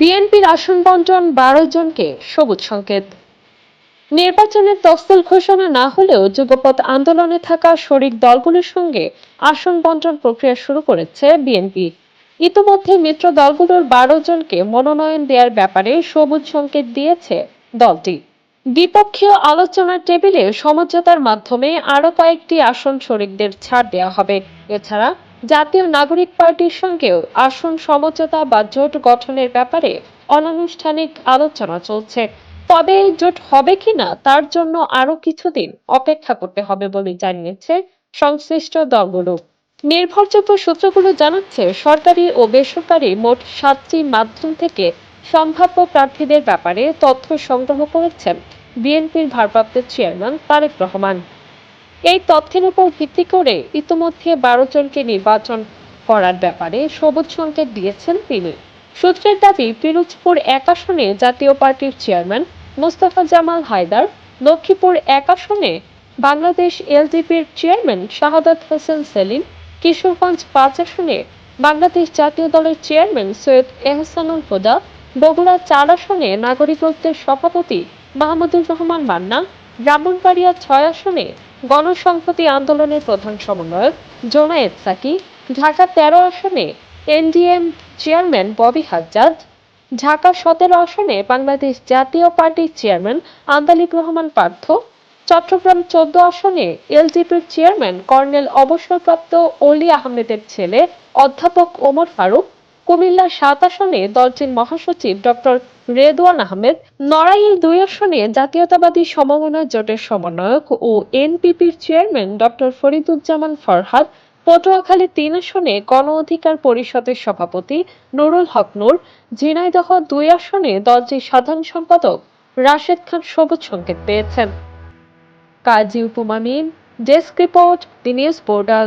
বিএনপির আসন বন্টন বারো জনকে সবুজ সংকেত। নির্বাচনের তফসিল ঘোষণা না হলেও যুগপৎ আন্দোলনে থাকা শরিক দলগুলোর সঙ্গে আসন বন্টন প্রক্রিয়া শুরু করেছে বিএনপি। ইতিমধ্যে মিত্র দলগুলোর বারো জনকে মনোনয়ন দেওয়ার ব্যাপারে সবুজ সংকেত দিয়েছে দলটি। দ্বিপক্ষীয় আলোচনার টেবিলে সমঝোতার মাধ্যমে আরও কয়েকটি আসন শরিকদের ছাড় দেওয়া হবে। এছাড়া জাতীয় নাগরিক পার্টির সঙ্গেও আসন সমঝোতা বা জোট গঠনের ব্যাপারে অনানুষ্ঠানিক আলোচনা চলছে। তবে জোট হবে কিনা তার জন্য আরও কিছুদিন অপেক্ষা করতে হবে বলে জানিয়েছে সংশ্লিষ্ট দলগুলো। নির্ভরযোগ্য সূত্রগুলো জানাচ্ছে, সরকারি ও বেসরকারি মোট সাতটি মাধ্যম থেকে সম্ভাব্য প্রার্থীদের ব্যাপারে তথ্য সংগ্রহ করেছেন বিএনপির ভারপ্রাপ্ত চেয়ারম্যান তারেক রহমান। এই তথ্যের উপর ভিত্তি করে ইতিমধ্যে বারো জনকে নির্বাচন করার ব্যাপারে সবুজ সংকেত দিয়েছেন তিনি সূত্রের দাবি পিরোজপুর এক আসনে জাতীয় পার্টির চেয়ারম্যান মোস্তফা জামাল হায়দার, লক্ষ্মীপুর এক আসনে বাংলাদেশ এলডিপির চেয়ারম্যান শাহাদাত হোসেন সেলিম, কিশোরগঞ্জ পাঁচ আসনে বাংলাদেশ জাতীয় দলের চেয়ারম্যান সৈয়দ এহসানুল হুদা, বগুড়া চার আসনে নাগরিকত্বের সভাপতি মাহমুদুর রহমান মান্না, ব্রাহ্মণবাড়িয়া ছয় আসনে গণসংহতি আন্দোলনের প্রধান সমন্বয়ক জোনায়েদ সাকি, ঢাকা তেরো আসনে এনডিএম চেয়ারম্যান ববি হাজ্জাদ ঢাকা সতেরো আসনে বাংলাদেশ জাতীয় পার্টির চেয়ারম্যান আন্দালিক রহমান পার্থ, চট্টগ্রাম চোদ্দ আসনে এলজিপির চেয়ারম্যান কর্নেল অবসরপ্রাপ্ত অলি আহমেদের ছেলে অধ্যাপক ওমর ফারুক কুমিল্লা সাত আসনে দলটির মহাসচিব ডক্টর রেদওয়ান আহমেদ, নড়াইল দুই আসনে জাতীয়তাবাদী সমমনা জোটের সমন্বয়ক ও এনপিপির চেয়ারম্যান ডক্টর ফরিদুজ্জামান ফরহাদ, পটুয়াখালী তিন আসনে গণ অধিকার পরিষদের সভাপতি নুরুল হক নূর, ঝিনাইদহ দুই আসনে দলটির সাধারণ সম্পাদক রাশেদ খান সবুজ সংকেত পেয়েছেন। Kazi Upoma Mim, desk report, the news portal.